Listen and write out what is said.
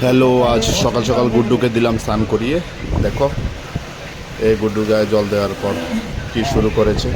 Hello আজ সকাল সকাল গুড্ডুকে দিলাম স্নান করিয়ে। দেখো, এই গুড্ডু গায়ে জল দেওয়ার পর কি শুরু করেছে।